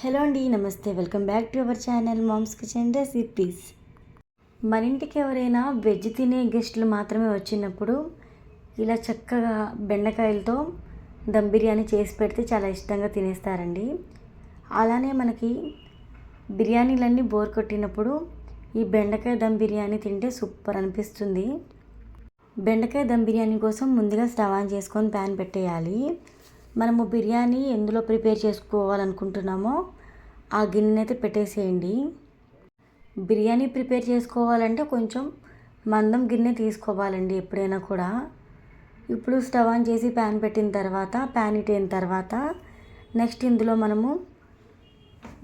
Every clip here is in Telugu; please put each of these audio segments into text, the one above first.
హలో అండి నమస్తే. Welcome back to our channel mom's kitchen recipes. మన ఇంటికి ఎవరైనా వెజ్ తినే గెస్టులు మాత్రమే వచ్చినప్పుడు ఇలా చక్కగా బెండకాయలతో దమ్ బిర్యానీ చేసి పెడితే చాలా ఇష్టంగా తినేస్తారండి. అలానే మనకి బిర్యానీలన్నీ బోర్ కొట్టినప్పుడు ఈ బెండకాయ దమ్ బిర్యానీ తింటే సూపర్ అనిపిస్తుంది. బెండకాయ దమ్ బిర్యానీ కోసం ముందుగా స్టవ్ ఆన్ చేసుకొని ప్యాన్ పెట్టేయాలి. మనము బిర్యానీ ఎందులో ప్రిపేర్ చేసుకోవాలనుకుంటున్నామో ఆ గిన్నె అయితే పెట్టేసేయండి. బిర్యానీ ప్రిపేర్ చేసుకోవాలంటే కొంచెం మందం గిన్నె తీసుకోవాలండి ఎప్పుడైనా కూడా. ఇప్పుడు స్టవ్ ఆన్ చేసి ప్యాన్ పెట్టిన తర్వాత ప్యాన్ ఇటైన తర్వాత నెక్స్ట్ ఇందులో మనము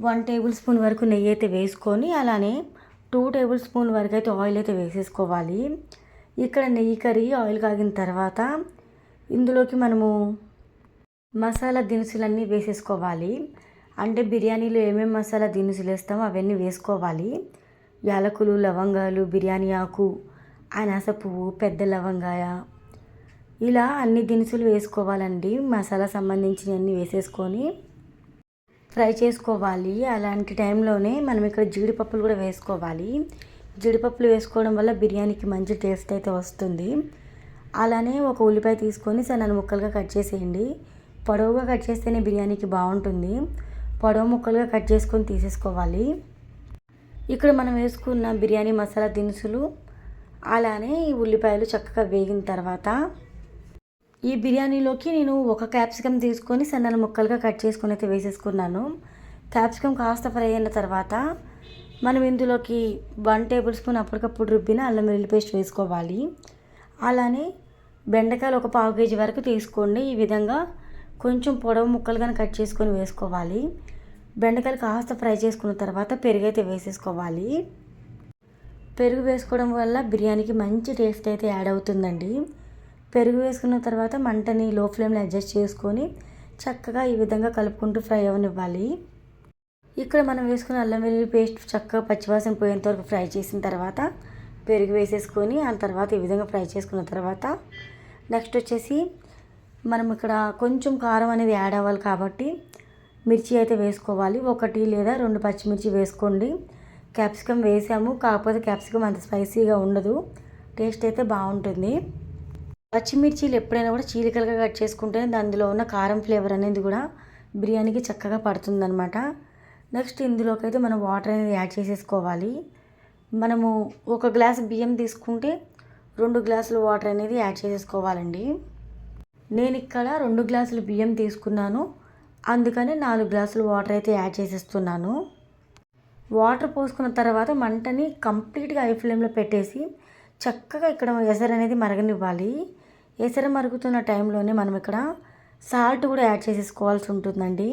వన్ టేబుల్ స్పూన్ వరకు నెయ్యి అయితే వేసుకొని అలానే టూ టేబుల్ స్పూన్ వరకు అయితే ఆయిల్ అయితే వేసేసుకోవాలి. ఇక్కడ నెయ్యి కరిగి ఆయిల్ కాగిన తర్వాత ఇందులోకి మనము మసాలా దినుసులన్నీ వేసేసుకోవాలి. అంటే బిర్యానీలో ఏమేమి మసాలా దినుసులు వేస్తామో అవన్నీ వేసుకోవాలి. యాలకులు లవంగాలు బిర్యానీ ఆకు అనాస పువ్వు పెద్ద లవంగాయ. ఇలా అన్ని దినుసులు వేసుకోవాలండి. మసాలా సంబంధించినవన్నీ వేసేసుకొని ఫ్రై చేసుకోవాలి. అలాంటి టైంలోనే మనం ఇక్కడ జీడిపప్పులు కూడా వేసుకోవాలి. జీడిపప్పులు వేసుకోవడం వల్ల బిర్యానీకి మంచి టేస్ట్ అయితే వస్తుంది. అలానే ఒక ఉల్లిపాయ తీసుకొని సన్నని ముక్కలుగా కట్ చేసేయండి. పొడవుగా కట్ చేస్తేనే బిర్యానీకి బాగుంటుంది. పొడవు ముక్కలుగా కట్ చేసుకొని తీసేసుకోవాలి. ఇక్కడ మనం వేసుకున్న బిర్యానీ మసాలా దినుసులు అలానే ఈ ఉల్లిపాయలు చక్కగా వేగిన తర్వాత ఈ బిర్యానీలోకి నేను ఒక క్యాప్సికమ్ తీసుకొని సన్న ముక్కలుగా కట్ చేసుకొని అయితే వేసేసుకున్నాను. క్యాప్సికమ్ కాస్త ఫ్రై అయిన తర్వాత మనం ఇందులోకి వన్ టేబుల్ స్పూన్ అప్పటికప్పుడు రుబ్బిన అల్లం వెల్లుల్లి పేస్ట్ వేసుకోవాలి. అలానే బెండకాయలు ఒక పావు కేజీ వరకు తీసుకోండి. ఈ విధంగా కొంచెం పొడవు ముక్కలు కానీ కట్ చేసుకొని వేసుకోవాలి. బెండకాయలు కాస్త ఫ్రై చేసుకున్న తర్వాత పెరుగు అయితే వేసేసుకోవాలి. పెరుగు వేసుకోవడం వల్ల బిర్యానీకి మంచి టేస్ట్ అయితే యాడ్ అవుతుందండి. పెరుగు వేసుకున్న తర్వాత మంటని లో ఫ్లేమ్లో అడ్జస్ట్ చేసుకొని చక్కగా ఈ విధంగా కలుపుకుంటూ ఫ్రై అవనివ్వాలి. ఇక్కడ మనం వేసుకున్న అల్లం వెల్లుల్లి పేస్ట్ చక్కగా పచ్చివాసన పోయేంత వరకు ఫ్రై చేసిన తర్వాత పెరుగు వేసేసుకొని ఆ తర్వాత ఈ విధంగా ఫ్రై చేసుకున్న తర్వాత నెక్స్ట్ వచ్చేసి మనం ఇక్కడ కొంచెం కారం అనేది యాడ్ అవ్వాలి కాబట్టి మిర్చి అయితే వేసుకోవాలి. ఒకటి లేదా రెండు పచ్చిమిర్చి వేసుకోండి. క్యాప్సికమ్ వేసాము. కాకపోతే క్యాప్సికమ్ అంత స్పైసీగా ఉండదు. టేస్ట్ అయితే బాగుంటుంది. పచ్చిమిర్చీలు ఎప్పుడైనా కూడా చీలికలుగా కట్ చేసుకుంటేనే అందులో ఉన్న కారం ఫ్లేవర్ అనేది కూడా బిర్యానీకి చక్కగా పడుతుందనమాట నెక్స్ట్ ఇందులోకి అయితే మనం వాటర్ అనేది యాడ్ చేసేసుకోవాలి. మనము ఒక గ్లాస్ బియ్యం తీసుకుంటే రెండు గ్లాసులు వాటర్ అనేది యాడ్ చేసేసుకోవాలండి. నేను ఇక్కడ రెండు గ్లాసులు బియ్యం తీసుకున్నాను. అందుకని నాలుగు గ్లాసులు వాటర్ అయితే యాడ్ చేసేస్తున్నాను. వాటర్ పోసుకున్న తర్వాత మంటని కంప్లీట్గా ఐ ఫ్లేమ్లో పెట్టేసి చక్కగా ఇక్కడ ఎసరు అనేది మరగనివ్వాలి. ఎసరు మరుగుతున్న టైంలోనే మనం ఇక్కడ సాల్ట్ కూడా యాడ్ చేసేసుకోవాల్సి ఉంటుందండి.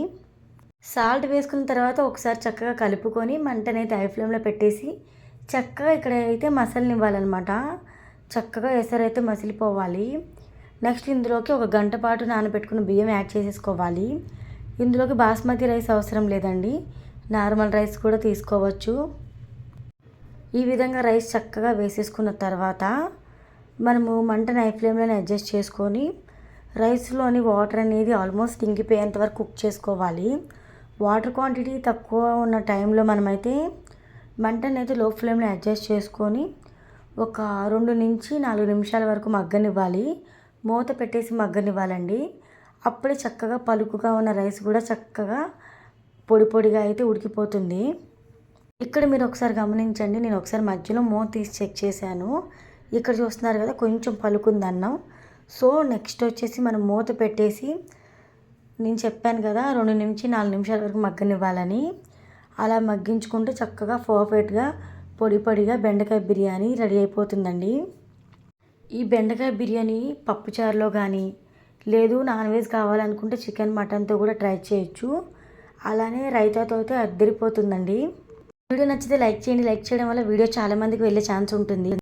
సాల్ట్ వేసుకున్న తర్వాత ఒకసారి చక్కగా కలుపుకొని మంటనైతే ఐ ఫ్లేమ్లో పెట్టేసి చక్కగా ఇక్కడ అయితే మసలినివ్వాలన్నమాట. చక్కగా ఎసరైతే మసిలిపోవాలి. నెక్స్ట్ ఇందులోకి ఒక గంట పాటు నానబెట్టుకున్న బియ్యం యాడ్ చేసేసుకోవాలి. ఇందులోకి బాస్మతి రైస్ అవసరం లేదండి. నార్మల్ రైస్ కూడా తీసుకోవచ్చు. ఈ విధంగా రైస్ చక్కగా వేసేసుకున్న తర్వాత మనము మంట నైఫ్లేమ్లోనే ఫ్లేమ్లోనే అడ్జస్ట్ చేసుకొని రైస్లోని వాటర్ అనేది ఆల్మోస్ట్ ఇంకిపోయేంత వరకు కుక్ చేసుకోవాలి. వాటర్ క్వాంటిటీ తక్కువ ఉన్న టైంలో మనమైతే మంటని అయితే లో ఫ్లేమ్లో అడ్జస్ట్ చేసుకొని ఒక రెండు నుంచి నాలుగు నిమిషాల వరకు మగ్గనివ్వాలి. మూత పెట్టేసి మగ్గనివ్వాలండి. అప్పుడే చక్కగా పలుకుగా ఉన్న రైస్ కూడా చక్కగా పొడి పొడిగా అయితే ఉడికిపోతుంది. ఇక్కడ మీరు ఒకసారి గమనించండి నేను ఒకసారి మధ్యలో మూత తీసి చెక్ చేశాను. ఇక్కడ చూస్తున్నారు కదా కొంచెం పలుకుంది అన్నం. సో నెక్స్ట్ వచ్చేసి మనం మూత పెట్టేసి నేను చెప్పాను కదా రెండు నుంచి నాలుగు నిమిషాల వరకు మగ్గనివ్వాలని. అలా మగ్గించుకుంటే చక్కగా పర్ఫెక్ట్గా పొడి పొడిగా బెండకాయ బిర్యానీ రెడీ అయిపోతుందండి. ఈ బెండకాయ బిర్యానీ పప్పుచారులో కానీ లేదు నాన్ వెజ్ కావాలనుకుంటే చికెన్ మటన్తో కూడా ట్రై చేయొచ్చు. అలానే రైతాతో అయితే అద్దరిపోతుందండి. వీడియో నచ్చితే లైక్ చేయండి. లైక్ చేయడం వల్ల వీడియో చాలామందికి వెళ్ళే ఛాన్స్ ఉంటుంది.